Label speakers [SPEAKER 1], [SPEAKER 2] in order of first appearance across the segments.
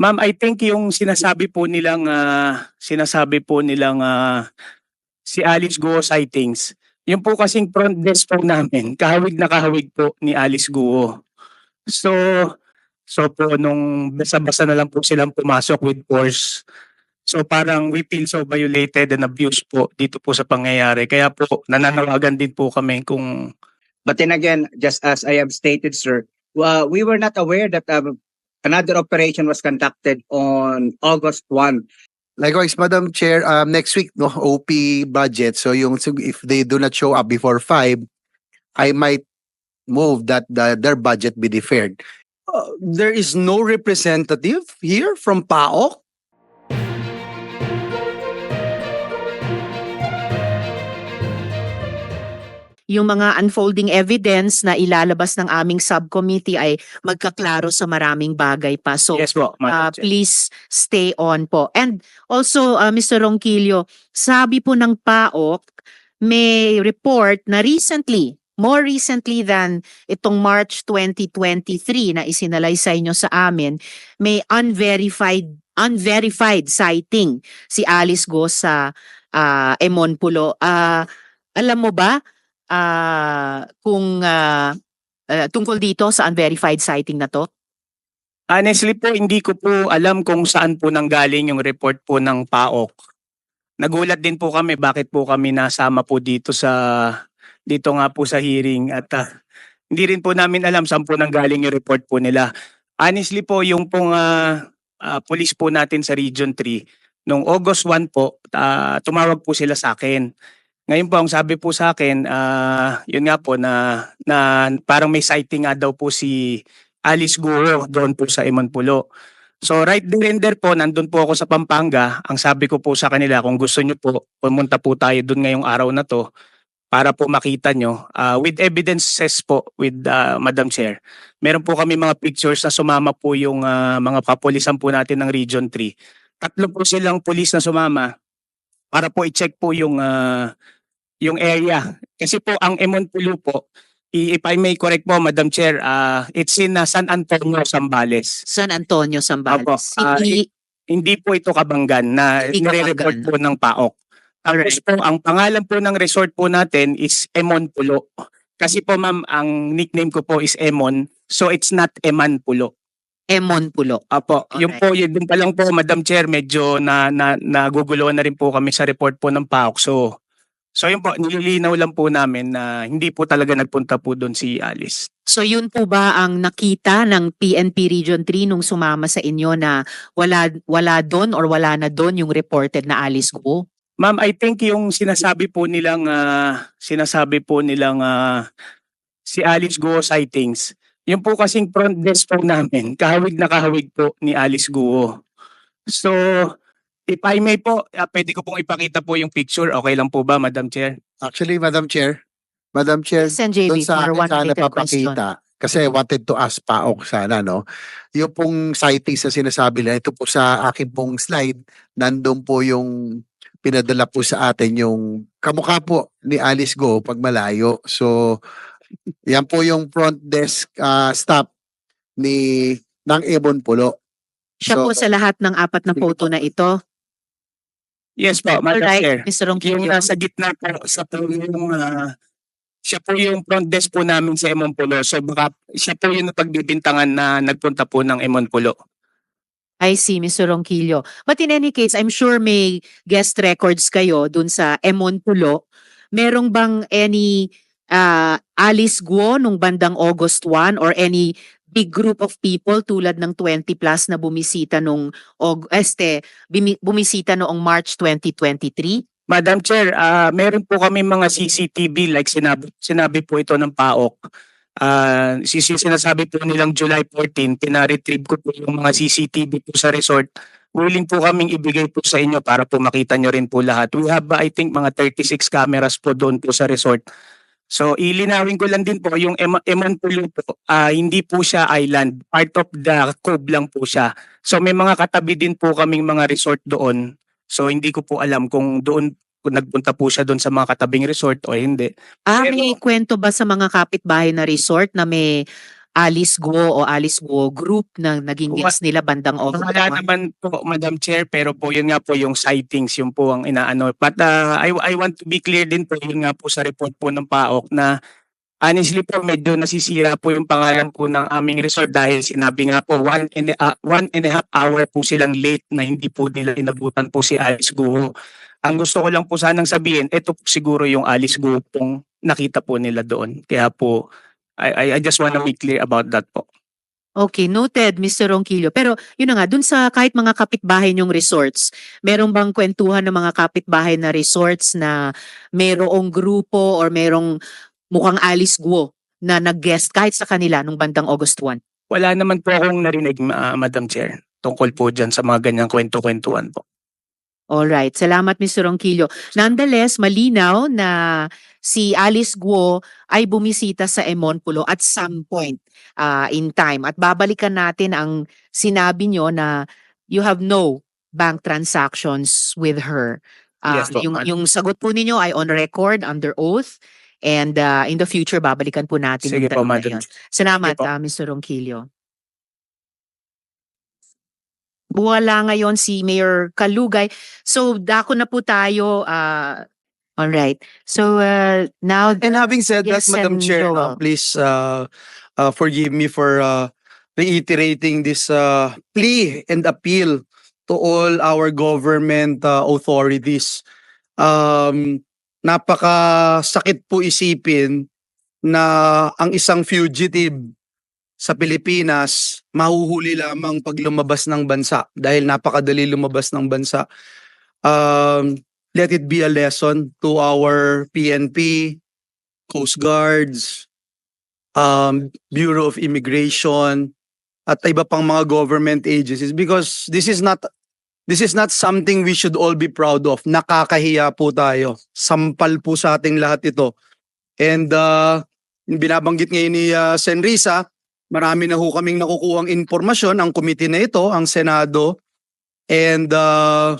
[SPEAKER 1] Ma'am, I think yung sinasabi po nilang ah, sinasabi po nilang ah, si Alice Guo sightings. Yung po kasing front desk po namin, kahawig na kahawig po ni Alice Guo. So, so po nung basa-basa na lang po silang pumasok with force. So parang we feel so violated and abused po dito po sa pangyayari. Kaya po nananawagan din po kami kung
[SPEAKER 2] But then again, just as I have stated, sir, uh, we were not aware that um, another operation was conducted on August 1.
[SPEAKER 3] Likewise, Madam Chair, um, next week, no, OP budget. So yung so if they do not show up before 5, I might move that the, their budget be deferred.
[SPEAKER 4] Uh, there is no representative here from PAOK?
[SPEAKER 5] Yung mga unfolding evidence na ilalabas ng aming subcommittee ay magkaklaro sa maraming bagay pa. So,
[SPEAKER 1] yes po,
[SPEAKER 5] uh, please stay on po. And also, uh, Mr. Ronquillo, sabi po ng PAOK, may report na recently, more recently than itong March 2023 na isinalay sa inyo sa amin, may unverified unverified sighting si Alice Go sa uh, Emon Pulo. Ah, alam mo ba ah, kung ah, ah, tungkol dito sa unverified sighting na to?
[SPEAKER 1] Honestly po, hindi ko po alam kung saan po nanggaling yung report po ng PAOK. Nagulat din po kami bakit po kami nasama po dito sa dito nga po sa hearing at ah, hindi rin po namin alam saan po nanggaling yung report po nila. Honestly po, yung pong ah, ah, police po natin sa Region 3, nung August 1 po, ah, tumawag po sila sa akin. Ngayon po, ang sabi po sa akin, ah, yun nga po na, na parang may sighting nga daw po si Alice Guro doon po sa Imanpulo. So right there and there po, nandun po ako sa Pampanga. Ang sabi ko po sa kanila, kung gusto nyo po, pumunta po tayo doon ngayong araw na to para po makita nyo. Ah, with evidences po with ah, Madam Chair. Meron po kami mga pictures na sumama po yung ah, mga kapulisan po natin ng Region 3. Tatlo po silang pulis na sumama para po i-check po yung ah, yung area. Kasi po ang Emonpulo po, if I may correct po Madam Chair, ah, it's in ah, San Antonio, Zambales.
[SPEAKER 5] San Antonio, Zambales.
[SPEAKER 1] Opo, ah,
[SPEAKER 5] Hindi,
[SPEAKER 1] Hindi po ito Kabanggan na nire-report po ng PAOK. Tapos po, ang pangalan po ng resort po natin is Emon Pulo. Kasi po ma'am, ang nickname ko po is Emon. So it's not Eman Pulo.
[SPEAKER 5] Emon Pulo.
[SPEAKER 1] Apo, yung po, yun dun pa lang po, Madam Chair, medyo na, na, naguguluhan na rin po kami sa report po ng PAOK. So, so yun po, nililinaw lang po namin na hindi po talaga nagpunta po doon si Alice.
[SPEAKER 5] So yun po ba ang nakita ng PNP Region 3 nung sumama sa inyo na wala wala doon or wala na doon yung reported na Alice Go?
[SPEAKER 1] Ma'am, I think yung sinasabi po nilang ah, sinasabi po nilang ah, si Alice Guo sightings. Yung po kasing front desk po namin, kahawig na kahawig po ni Alice Guo. So, if I may po, ah, pwede ko pong ipakita po yung picture. Okay lang po ba, Madam Chair?
[SPEAKER 3] Actually, Madam Chair, Madam Chair,
[SPEAKER 5] Sen
[SPEAKER 3] doon
[SPEAKER 5] JB
[SPEAKER 3] sa
[SPEAKER 5] for
[SPEAKER 3] akin
[SPEAKER 5] one
[SPEAKER 3] sana
[SPEAKER 5] question.
[SPEAKER 3] papakita. Kasi wanted to ask PAOK sana, no? Yung pong sightings na sinasabi nila, ito po sa akin pong slide, nandun po yung pinadala po sa atin yung kamukha po ni Alice Go pag malayo. So, yan po yung front desk ah, staff ni ng Ebon Pulo.
[SPEAKER 5] Siya
[SPEAKER 3] So-
[SPEAKER 5] po sa lahat ng apat na
[SPEAKER 3] Sige
[SPEAKER 5] photo na ito.
[SPEAKER 1] Yes po, Madam Chair.
[SPEAKER 5] Alright, Mr.
[SPEAKER 1] Yung
[SPEAKER 5] Ronquillo.
[SPEAKER 1] nasa gitna po, sa po yung, ah, siya po yung front desk po namin sa Emon Pulo. So baka siya po yung pagbibintangan na nagpunta po ng Emon Pulo.
[SPEAKER 5] I see, Mr. Ronquillo. But in any case, I'm sure may guest records kayo dun sa Emon Pulo. Merong bang any uh, Alice Guo nung bandang August 1 or any big group of people tulad ng 20 plus na bumisita nung og este bumisita noong March 2023?
[SPEAKER 1] Madam Chair, ah meron po kami mga CCTV like sinabi, sinabi po ito ng PAOK. Si- sinasabi po nilang July 14, pina-retrieve ko po yung mga CCTV po sa resort. Willing po kaming ibigay po sa inyo para po makita nyo rin po lahat. We have I think mga 36 cameras po doon po sa resort. So ilinawin ko lang din po yung Em- Eman Pulo po, ah, hindi po siya island. Part of the cove lang po siya. So may mga katabi din po kaming mga resort doon. So hindi ko po alam kung doon kung nagpunta po siya doon sa mga katabing resort o hindi.
[SPEAKER 5] Ah,
[SPEAKER 1] Pero-
[SPEAKER 5] may kwento ba sa mga kapitbahay na resort na may Alice Guo o Alice Guo group na naging
[SPEAKER 1] Wa-
[SPEAKER 5] nila bandang August
[SPEAKER 1] Wala
[SPEAKER 5] 1?
[SPEAKER 1] naman po, Madam Chair, pero po yun nga po yung sightings, yun po ang inaano. But uh, I, I want to be clear din po, yun nga po sa report po ng PAOK na honestly po medyo nasisira po yung pangalan po ng aming resort dahil sinabi nga po one and, a, uh, one and a half hour po silang late na hindi po nila inabutan po si Alice Guho. Ang gusto ko lang po sanang sabihin, ito po siguro yung Alice Guho pong nakita po nila doon. Kaya po, I, I, I just wanna be clear about that po.
[SPEAKER 5] Okay, noted, Mr. Ronquillo. Pero yun na nga, dun sa kahit mga kapitbahay niyong resorts, meron bang kwentuhan ng mga kapitbahay na resorts na merong grupo or merong mukhang Alice Guo na nag-guest kahit sa kanila nung bandang August 1?
[SPEAKER 1] Wala naman po akong narinig, ma- Madam Chair, tungkol po dyan sa mga ganyang kwento-kwentuhan po.
[SPEAKER 5] Alright, salamat Mr. Ronquillo. Nonetheless, malinaw na si Alice Guo ay bumisita sa Emonpulo at some point uh, in time. At babalikan natin ang sinabi nyo na you have no bank transactions with her. Uh,
[SPEAKER 1] Yes po,
[SPEAKER 5] yung, yung sagot po ninyo ay on record, under oath. And uh, in the future, babalikan po natin
[SPEAKER 1] Sige
[SPEAKER 5] yung
[SPEAKER 1] po, Madam.
[SPEAKER 5] Salamat, uh, Mr. Ronquillo. Wala ngayon si Mayor Kalugay. So, dako na po tayo. Uh, all right. So, uh, now,
[SPEAKER 4] And having said
[SPEAKER 5] Yes,
[SPEAKER 4] that, Madam Chair, uh, please uh, uh, forgive me for uh, reiterating this uh, plea and appeal to all our government uh, authorities. Um, napakasakit po isipin na ang isang fugitive sa Pilipinas mahuhuli lamang pag lumabas ng bansa dahil napakadali lumabas ng bansa. Um, let it be a lesson to our PNP, Coast Guards, um, Bureau of Immigration, at iba pang mga government agencies because this is not this is not something we should all be proud of. Nakakahiya po tayo. Sampal po sa ating lahat ito. And uh, binabanggit ngayon ni uh, Senrisa, marami na ho kaming nakukuhang impormasyon ang committee na ito, ang Senado. And uh,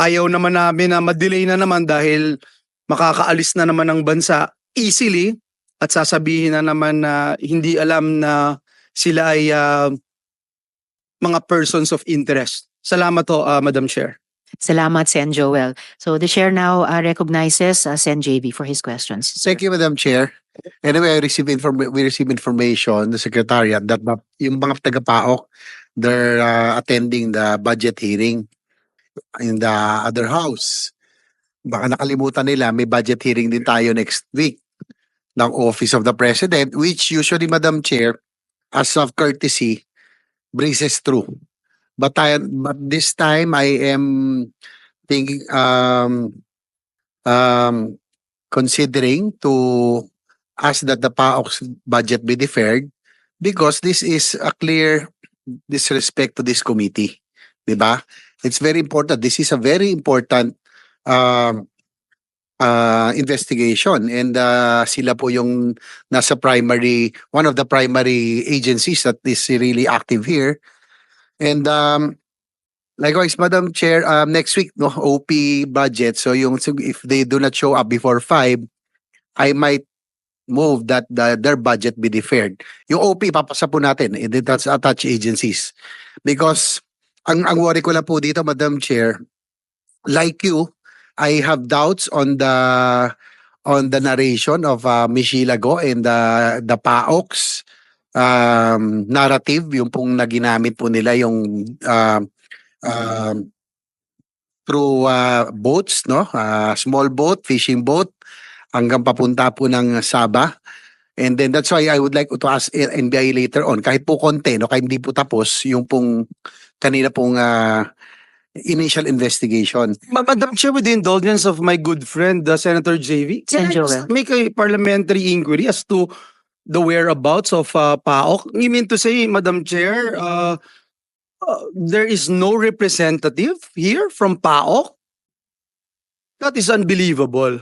[SPEAKER 4] ayaw naman namin na ma-delay na naman dahil makakaalis na naman ng bansa easily at sasabihin na naman na hindi alam na sila ay ah, mga persons of interest. Salamat ho, ah, Madam Chair.
[SPEAKER 5] Salamat, Sen Joel. So, the chair now uh, recognizes uh, Sen JV for his questions.
[SPEAKER 3] Thank you, Madam Chair. Anyway, I received inform we received information, the Secretariat, that ma- yung mga taga-PAOK, they're uh, attending the budget hearing in the other house. Baka nakalimutan nila, may budget hearing din tayo next week ng Office of the President, which usually, Madam Chair, as of courtesy, breezes through. But, I, but this time, I am thinking, um, um, considering to ask that the PAOK's budget be deferred because this is a clear disrespect to this committee. Diba? It's very important. This is a very important um, uh, investigation and uh, sila po yung nasa primary, one of the primary agencies that is really active here. And um, likewise, Madam Chair, um, next week, no, OP budget. So yung if they do not show up before 5, I might move that the, their budget be deferred. Yung OP, papasa po natin. And that's attached agencies. Because ang, ang worry ko lang po dito, Madam Chair, like you, I have doubts on the on the narration of uh, Michelle Go and the the PAOK's um, narrative, yung pong naginamit po nila yung uh, um, through uh, boats, no? Uh, small boat, fishing boat, hanggang papunta po ng Sabah. And then that's why I would like to ask NBI later on, kahit po konti, no? kahit hindi po tapos, yung pong kanina pong uh, initial investigation.
[SPEAKER 4] Ma- Madam Chair, with the indulgence of my good friend, uh, Senator JV, can
[SPEAKER 5] Sen.
[SPEAKER 4] I just
[SPEAKER 5] Joel.
[SPEAKER 4] make a parliamentary inquiry as to the whereabouts of uh, PAOK? You mean to say, Madam Chair, uh, uh, there is no representative here from PAOK? That is unbelievable.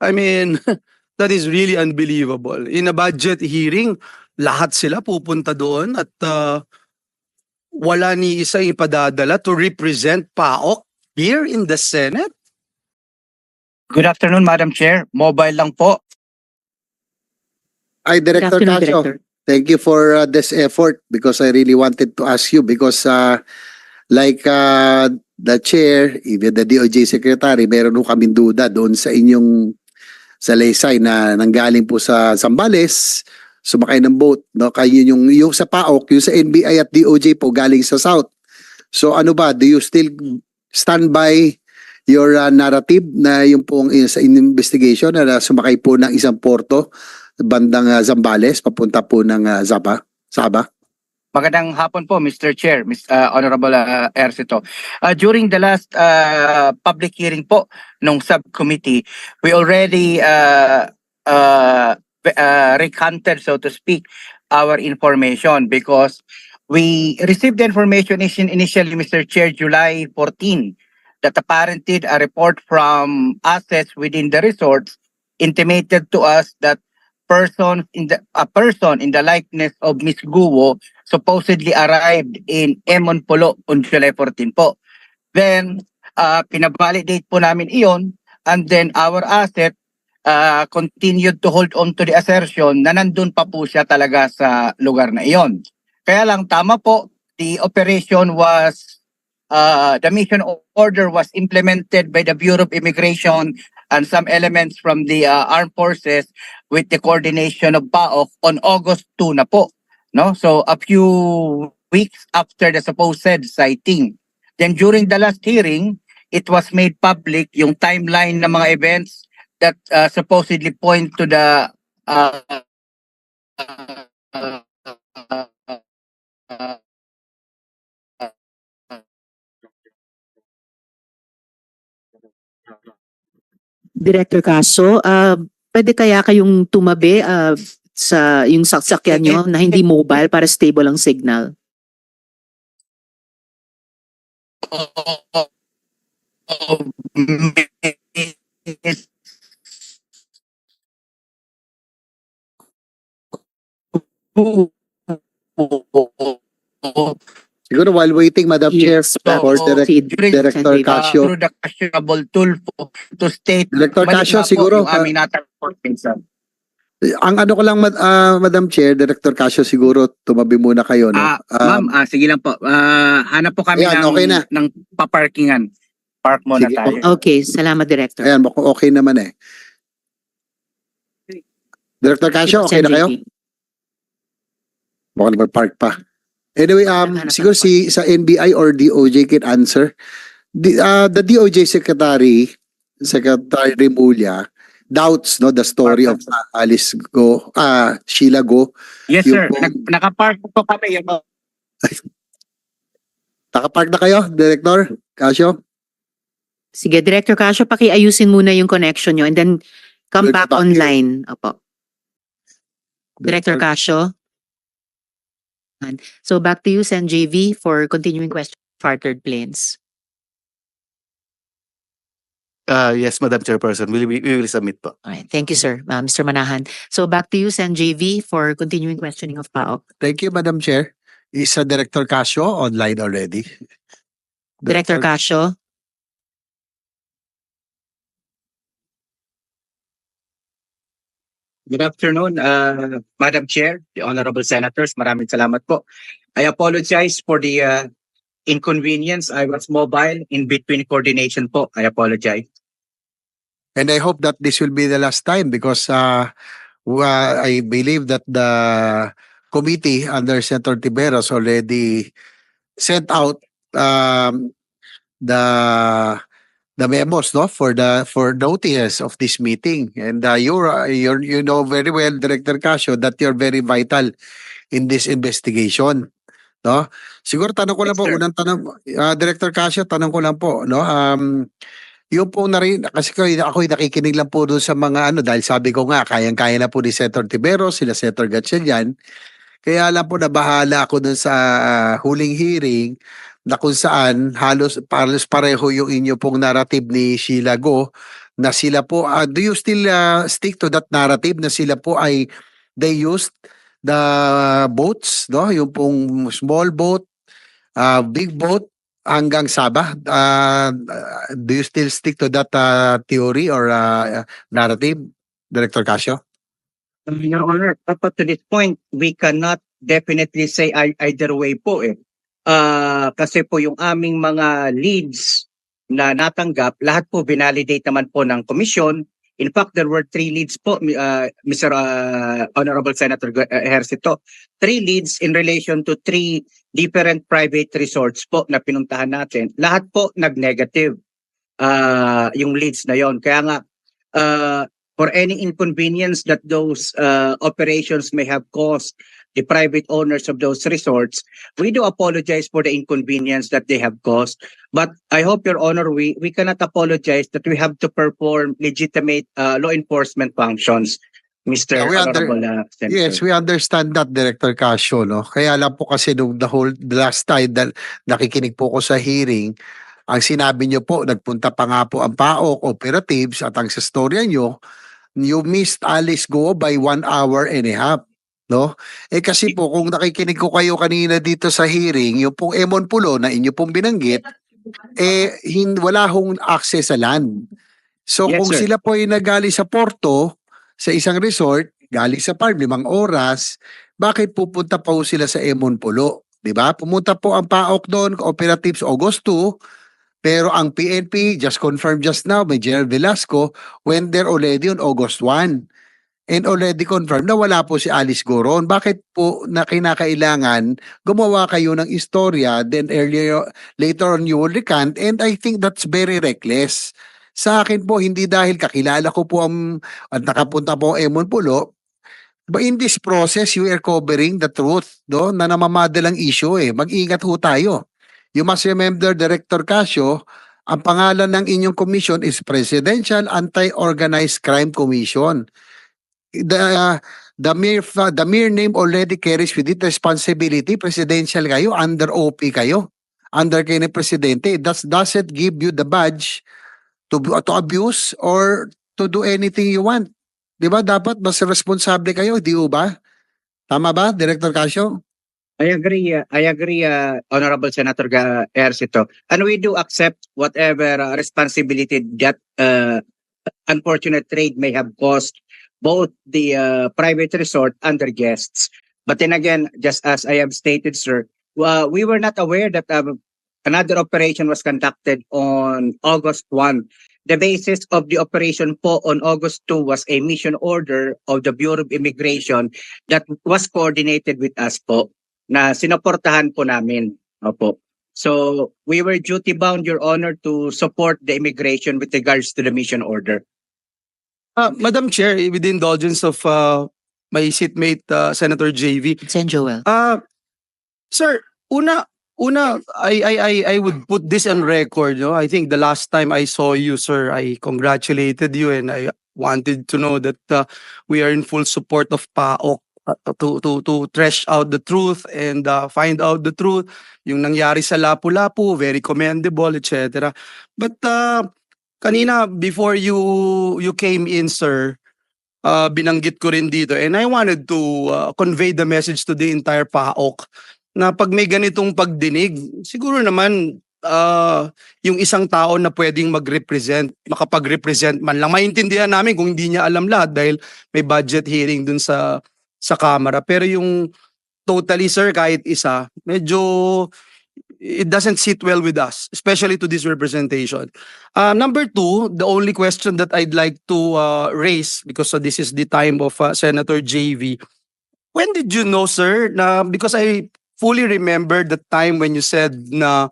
[SPEAKER 4] I mean, that is really unbelievable. In a budget hearing, lahat sila pupunta doon at uh, wala ni isa ipadadala to represent PAOK here in the Senate?
[SPEAKER 2] Good afternoon, Madam Chair. Mobile lang po.
[SPEAKER 3] Ay,
[SPEAKER 5] Good
[SPEAKER 3] Director
[SPEAKER 5] afternoon,
[SPEAKER 3] Cacho.
[SPEAKER 5] Director.
[SPEAKER 3] Thank you for uh, this effort because I really wanted to ask you because uh, like uh, the chair, even the DOJ secretary, meron ho kaming duda doon sa inyong salaysay na nanggaling po sa Zambales, sumakay ng boat, no? Kayo yung yung sa PAOK, yung sa NBI at DOJ po galing sa South. So ano ba, do you still stand by your uh, narrative na yung pong uh, sa investigation na sumakay po ng isang porto bandang uh, Zambales papunta po ng uh, Zaba, Saba?
[SPEAKER 2] Magandang hapon po, Mr. Chair, Ms. uh, Honorable uh, Ercito. Uh, during the last uh, public hearing po nung subcommittee, we already uh, uh, uh, recanted, so to speak, our information because we received the information in- initially, Mr. Chair, July 14, that apparently a report from assets within the resorts intimated to us that person in the a person in the likeness of Miss Guo supposedly arrived in Emon Polo on July 14 po. Then, uh, pinavalidate po namin iyon and then our asset uh, continued to hold on to the assertion na nandun pa po siya talaga sa lugar na iyon. Kaya lang tama po, the operation was, uh, the mission order was implemented by the Bureau of Immigration and some elements from the uh, armed forces with the coordination of PAOK on August 2 na po. No? So a few weeks after the supposed sighting. Then during the last hearing, it was made public yung timeline ng mga events that uh, supposedly point to the uh, uh,
[SPEAKER 5] Director Caso, ah, pwede kaya kayong tumabi ah, sa yung sasakyan nyo na hindi mobile para stable ang signal?
[SPEAKER 3] Siguro while waiting, Madam Chair,
[SPEAKER 5] Yes,
[SPEAKER 3] for
[SPEAKER 5] so,
[SPEAKER 3] Direct-
[SPEAKER 5] si
[SPEAKER 3] Director
[SPEAKER 5] Sanjay,
[SPEAKER 3] Casio.
[SPEAKER 2] through the questionable tool po to state
[SPEAKER 3] Director
[SPEAKER 2] mali
[SPEAKER 3] Casio,
[SPEAKER 2] nga po
[SPEAKER 3] siguro,
[SPEAKER 2] yung aming natapos minsan.
[SPEAKER 3] ang ano ko lang, Mad- ah, Madam Chair, Director Casio, siguro tumabi muna kayo. No?
[SPEAKER 2] Ah,
[SPEAKER 3] Um,
[SPEAKER 2] ma'am, ah, sige lang po. Ah, hanap po kami
[SPEAKER 3] Ayan,
[SPEAKER 2] ng,
[SPEAKER 3] okay na.
[SPEAKER 2] ng paparkingan. Park muna
[SPEAKER 3] Sige
[SPEAKER 2] tayo.
[SPEAKER 5] Okay, salamat Director.
[SPEAKER 3] ayan, mukhang okay naman eh. Director Casio, okay na kayo? Mukhang nag-park pa. Anyway, um, siguro si sa NBI or DOJ can answer. The, uh, the DOJ Secretary, Secretary Remulla, doubts no the story of uh, Alice Go, uh, Sheila Go.
[SPEAKER 2] Yes,
[SPEAKER 3] Yung
[SPEAKER 2] sir.
[SPEAKER 3] po-
[SPEAKER 2] Nag, nakapark po kami. Yung,
[SPEAKER 3] Nakapark na kayo, Director Casio?
[SPEAKER 5] Sige, Director Casio, pakiayusin muna yung connection nyo and then come
[SPEAKER 3] We'll
[SPEAKER 5] back
[SPEAKER 3] come back.
[SPEAKER 5] online. Opo. Director Casio. And So back to you, Sen JV, for continuing question. Chartered planes.
[SPEAKER 6] Uh, yes, Madam Chairperson, we, we, we will submit po.
[SPEAKER 5] All right. Thank you, sir. Uh, Mr. Manahan. So back to you, Sen JV, for continuing questioning of PAOK.
[SPEAKER 3] Thank you, Madam Chair. Is uh, Director Casio online already?
[SPEAKER 5] Director Casio.
[SPEAKER 2] Good afternoon, uh, Madam Chair, the Honorable Senators. Maraming salamat po. I apologize for the uh, inconvenience. I was mobile in between coordination po. I apologize.
[SPEAKER 3] And I hope that this will be the last time because uh, I believe that the committee under Senator Tiberos already sent out um, the the memos no for the for notice of this meeting and uh, you're, uh, you're you know very well Director Casio that you're very vital in this investigation no siguro tanong ko lang
[SPEAKER 2] Yes,
[SPEAKER 3] po
[SPEAKER 2] sir.
[SPEAKER 3] unang tanong uh, Director Casio tanong ko lang po no um yung po na rin, kasi ko, ako nakikinig lang po doon sa mga ano, dahil sabi ko nga, kayang-kaya na po ni Senator Tiberos, sila Senator Gatchalian. Kaya lang po nabahala ako doon sa ah, huling hearing na kung saan halos, halos pareho yung inyo pong narrative ni Sheila Go na sila po, ah, do you still ah, stick to that narrative na sila po ay they used the boats, no? Yung pong small boat, ah, big boat, hanggang Sabah. Uh, do you still stick to that uh, theory or uh, narrative, Director Casio?
[SPEAKER 2] Your Honor, up to this point, we cannot definitely say ei- either way po eh. Ah, kasi po yung aming mga leads na natanggap, lahat po validate naman po ng komisyon. In fact, there were three leads po, ah, Mr. ah, Honorable Senator ah, Ejercito. Three leads in relation to three different private resorts po na pinuntahan natin. Lahat po nag-negative ah, yung leads na yon. Kaya nga, ah, for any inconvenience that those uh, operations may have caused the private owners of those resorts, we do apologize for the inconvenience that they have caused. But I hope, Your Honor, we, we cannot apologize that we have to perform legitimate uh, law enforcement functions, Mr.
[SPEAKER 3] Yeah, we under-
[SPEAKER 2] uh.
[SPEAKER 3] Yes, we understand that, Director Casio, no? Kaya lang po kasi nung the whole the last time na nakikinig po ko sa hearing, ang sinabi niyo po, nagpunta pa nga po ang PAOK operatives at ang sa storya niyo, you missed Alice Go by one hour and a half. No? Eh kasi po, kung nakikinig ko kayo kanina dito sa hearing, yung pong Emon Pulo na inyo pong binanggit, eh hin, wala hong access sa land. So
[SPEAKER 2] Yes,
[SPEAKER 3] kung
[SPEAKER 2] sir.
[SPEAKER 3] sila po ay nagali sa Porto, sa isang resort, galing sa farm, limang oras, bakit pupunta pa po sila sa Emon Pulo? 'Di ba? Pumunta po ang PAOK doon, Cooperatives August 2, pero ang PNP, just confirmed just now by General Velasco, went there already on August 1. And already confirmed na wala po si Alice Goron. Bakit po na kinakailangan gumawa kayo ng istorya, then earlier, later on you will recant, and I think that's very reckless. Sa akin po, hindi dahil kakilala ko po ang, at nakapunta po Emon Pulo, But in this process, you are covering the truth, no? Na namamadalang issue eh. Mag-ingat ho tayo. You must remember, Director Casio, ang pangalan ng inyong commission is Presidential Anti-Organized Crime Commission. The, the, mere, fa- the mere name already carries with it responsibility. Presidential kayo, under OP kayo. Under kayo ni Presidente. Does, does it give you the badge to, to abuse or to do anything you want? Di ba? Dapat mas responsable kayo, di ba? Tama ba, Director Casio?
[SPEAKER 2] I agree. uh, I agree, uh, Honorable Senator Ga- Ercito. And we do accept whatever uh, responsibility that uh, unfortunate trade may have caused both the uh, private resort and their guests. But then again, just as I have stated, sir, uh, we were not aware that um, another operation was conducted on August 1. The basis of the operation po on August 2 was a mission order of the Bureau of Immigration that was coordinated with us po na sinoportahan po namin. Opo. So, we were duty bound, Your Honor, to support the immigration with regards to the mission order.
[SPEAKER 4] Uh, Madam Chair, with the indulgence of uh, my seatmate uh, Senator JV,
[SPEAKER 5] Sen Joel.
[SPEAKER 4] Uh, sir, una, una, I, I, I, I would put this on record. No? I think the last time I saw you, sir, I congratulated you and I wanted to know that uh, we are in full support of PAOK uh, to, to, to trash out the truth and uh, find out the truth. Yung nangyari sa Lapu-Lapu, very commendable, etc. But uh, kanina, before you you came in, sir, uh, binanggit ko rin dito and I wanted to uh, convey the message to the entire PAOK na pag may ganitong pagdinig, siguro naman uh, yung isang tao na pwedeng mag-represent, makapag-represent man lang. Maintindihan namin kung hindi niya alam lahat dahil may budget hearing dun sa sa Kamara. Pero yung totally sir, kahit isa, medyo it doesn't sit well with us, especially to this representation. Uh, number two, the only question that I'd like to uh, raise, because uh, this is the time of uh, Senator JV, when did you know, sir, na, because I fully remember the time when you said na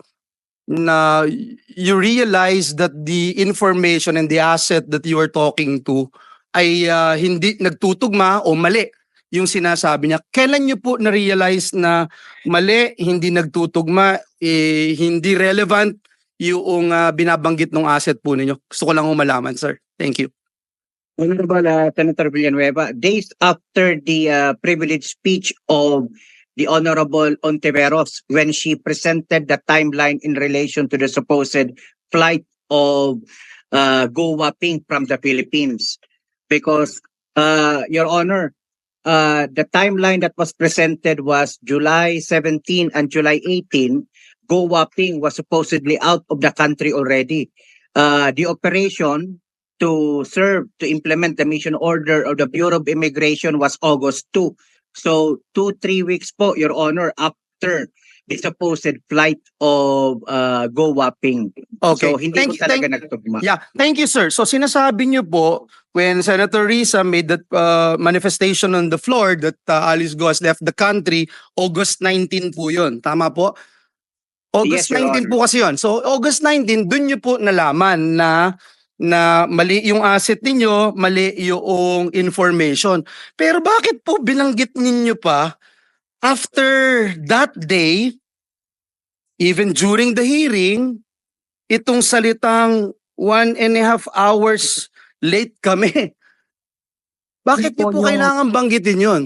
[SPEAKER 4] na you realized that the information and the asset that you were talking to ay uh, hindi nagtutugma o mali yung sinasabi niya. Kailan niyo po na-realize na mali, hindi nagtutugma, eh, hindi relevant yung uh, binabanggit ng asset po ninyo? Gusto ko lang humalaman, sir. Thank you.
[SPEAKER 2] Honorable uh, Senator Villanueva, days after the uh, privileged speech of the Honorable Ontiveros when she presented the timeline in relation to the supposed flight of uh, Go Waping from the Philippines. Because, uh, Your Honor, uh, the timeline that was presented was July 17 and July 18. Go Waping was supposedly out of the country already. Uh, the operation to serve to implement the mission order of the Bureau of Immigration was August 2. So two, three weeks po, Your Honor, after the supposed flight of uh, Go Waping.
[SPEAKER 4] Okay.
[SPEAKER 2] So hindi
[SPEAKER 4] thank,
[SPEAKER 2] po talaga
[SPEAKER 4] thank,
[SPEAKER 2] nagtugma.
[SPEAKER 4] Yeah, thank you, sir. So sinasabi niyo po when Senator Risa made that uh, manifestation on the floor that uh, Alice Go has left the country, August 19 po 'yun. Tama po? August
[SPEAKER 2] Yes, Your
[SPEAKER 4] 19 po kasi 'yun. So August 19, dun niyo po nalaman na na mali yung asset ninyo, mali yung information. Pero bakit po binanggit ninyo pa after that day, even during the hearing, itong salitang one and a half hours late kami. Bakit niyo po kailangan banggitin yun?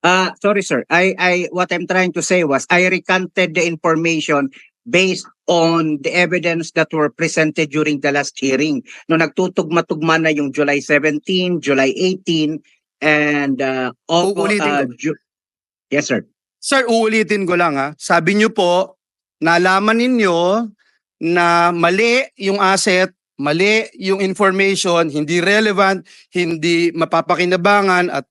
[SPEAKER 2] Uh, sorry sir. I I what I'm trying to say was I recanted the information based on the evidence that were presented during the last hearing. No nagtutugma-tugma na yung July 17, July 18 and uh, August, uh. Ju- Yes sir.
[SPEAKER 4] Sir, uulitin ko lang ha. Sabi niyo po, nalaman ninyo na mali yung asset, mali yung information, hindi relevant, hindi mapapakinabangan at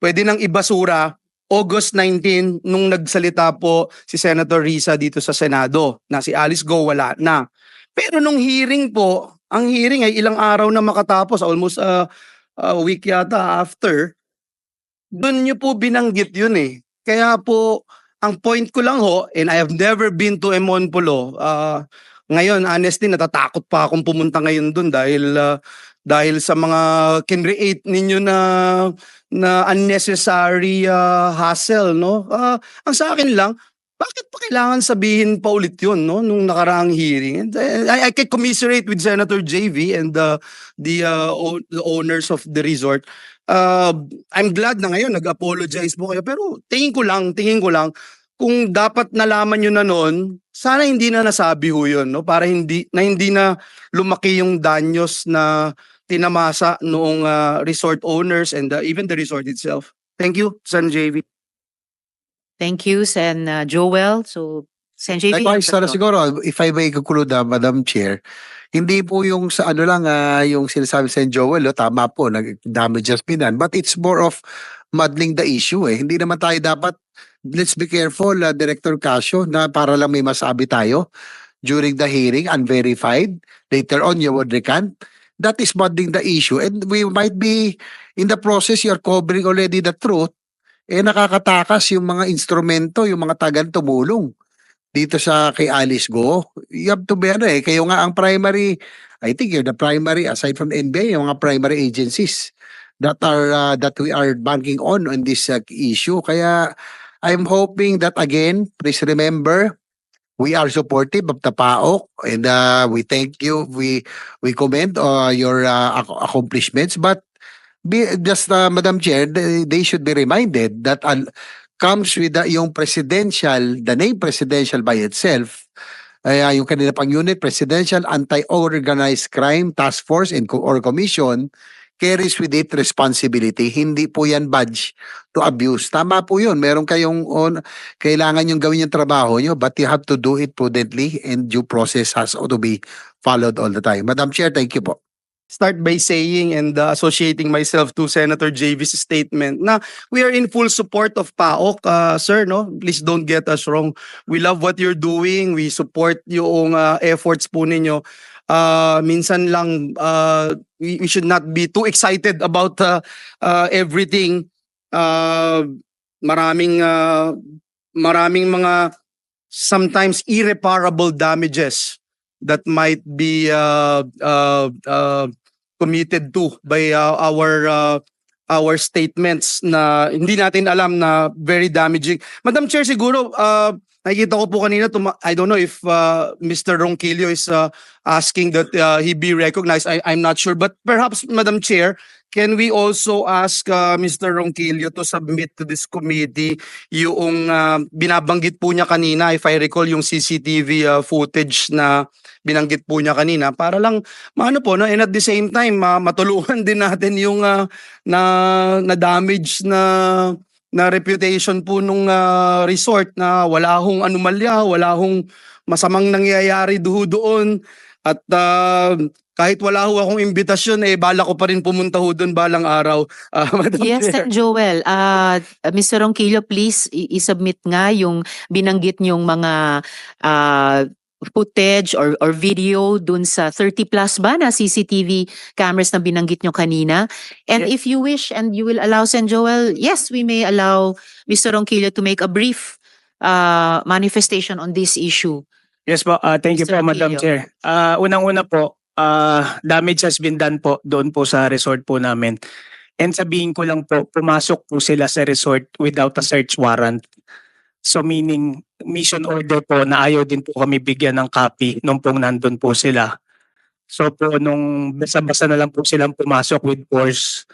[SPEAKER 4] pwede nang ibasura August 19 nung nagsalita po si Senator Risa dito sa Senado na si Alice Go wala na. Pero nung hearing po, ang hearing ay ilang araw na makatapos, almost a a week yata after, doon niyo po binanggit yun eh. Kaya po, ang point ko lang ho, and I have never been to Emonpolo, uh, ngayon, honestly, natatakot pa akong pumunta ngayon doon dahil ah, dahil sa mga kinreate ninyo na na unnecessary ah, hassle, no? Ah, ang sa akin lang, bakit pa kailangan sabihin pa ulit yun, no? Nung nakaraang hearing. And, uh, I, I can commiserate with Senator JV and uh, the, uh, the owners of the resort. Uh, I'm glad na ngayon nag-apologize po kayo. Pero tingin ko lang, tingin ko lang, kung dapat nalaman nyo na noon, sana hindi na nasabi ho yun, no? Para hindi, na hindi na lumaki yung danyos na tinamasa noong uh, resort owners and uh, even the resort itself. Thank you, San JV.
[SPEAKER 5] Thank you, Sen uh, Joel. So, Sen JV.
[SPEAKER 3] Likewise,
[SPEAKER 5] all.
[SPEAKER 3] siguro, if I may conclude, ah, Madam Chair, hindi po yung sa ano lang, ah, yung sinasabi sa Joel, oh, tama po, nag-damage has been done. But it's more of muddling the issue eh. Hindi naman tayo dapat, let's be careful, ah, Director Casio, na para lang may masabi tayo during the hearing, unverified. Later on, you would recant. That is muddling the issue. And we might be, in the process, you're covering already the truth. Eh, nakakatakas yung mga instrumento, yung mga tagan tumulong dito sa kay Alice Go. You have to be ano eh, kayo nga ang primary, I think you're the primary, aside from NBA, yung mga primary agencies that are, uh, that we are banking on on this uh, issue. Kaya I'm hoping that again, please remember, we are supportive of the PAOK and uh, we thank you, we we commend uh, your uh, ac- accomplishments, but be, just uh, Madam Chair, they, they should be reminded that uh, comes with the, yung presidential, the name presidential by itself, ay uh, yung kanila pang unit, Presidential Anti-Organized Crime Task Force and or Commission, carries with it responsibility. Hindi po yan badge to abuse. Tama po yun. Meron kayong on, kailangan yung gawin yung trabaho nyo, but you have to do it prudently and due process has to be followed all the time. Madam Chair, thank you po.
[SPEAKER 4] Start by saying and uh, associating myself to Senator JV's statement na we are in full support of PAOK, uh, sir, no? Please don't get us wrong. We love what you're doing. We support yung uh, efforts po ninyo. Uh, minsan lang uh, we, we should not be too excited about uh, uh, everything. Uh, maraming uh, maraming mga sometimes irreparable damages that might be uh, uh, uh, committed to by uh, our uh, our statements na hindi natin alam na very damaging. Madam Chair, siguro uh, nakikita ko po kanina, I don't know if uh, Mr. Ronquillo is uh, asking that uh, he be recognized. I, I'm not sure. But perhaps, Madam Chair, can we also ask uh, Mr. Ronquillo to submit to this committee yung uh, binabanggit po niya kanina, if I recall, yung CCTV uh, footage na binanggit po niya kanina para lang maano po no and at the same time ma- matulungan din natin yung ah, na na damage na na reputation po nung ah, resort na wala hong anomalya, wala hong masamang nangyayari do- doon at ah, kahit wala ho akong imbitasyon, eh, bala ko pa rin pumunta ho doon balang araw. Ah, Madam
[SPEAKER 5] Yes,
[SPEAKER 4] Chair.
[SPEAKER 5] Joel, uh, Mr. Ronquillo, please isubmit nga yung binanggit niyong mga uh, footage or or video dun sa 30 plus ba na CCTV cameras na binanggit niyo kanina. And if you wish and you will allow Sen Joel, yes, we may allow Mr. Ronquillo to make a brief uh, manifestation on this issue.
[SPEAKER 1] Yes po, ah, thank you
[SPEAKER 5] Mr.
[SPEAKER 1] po Madam
[SPEAKER 5] Aquilio.
[SPEAKER 1] Chair. Ah, unang-una po, ah, damage has been done po doon po sa resort po namin. And sabihin ko lang po, pumasok po sila sa resort without a search warrant. So meaning, mission order po na ayaw din po kami bigyan ng copy nung pong nandun po sila. So po nung basa-basa na lang po silang pumasok with force.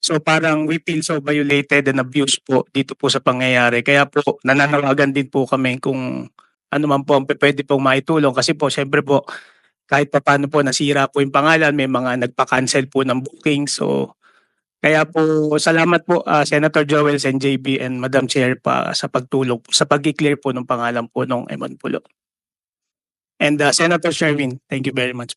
[SPEAKER 1] So parang we feel so violated and abused po dito po sa pangyayari. Kaya po nananawagan din po kami kung ano man po ang pwede pong maitulong kasi po syempre po kahit pa paano po nasira po yung pangalan, may mga nagpa-cancel po ng booking. So kaya po salamat po ah, Senator Joel and JB and Madam Chair pa sa pagtulong sa pag-clear po ng pangalan po ng Eman Pulo. And ah, Senator Sherwin, thank you very much.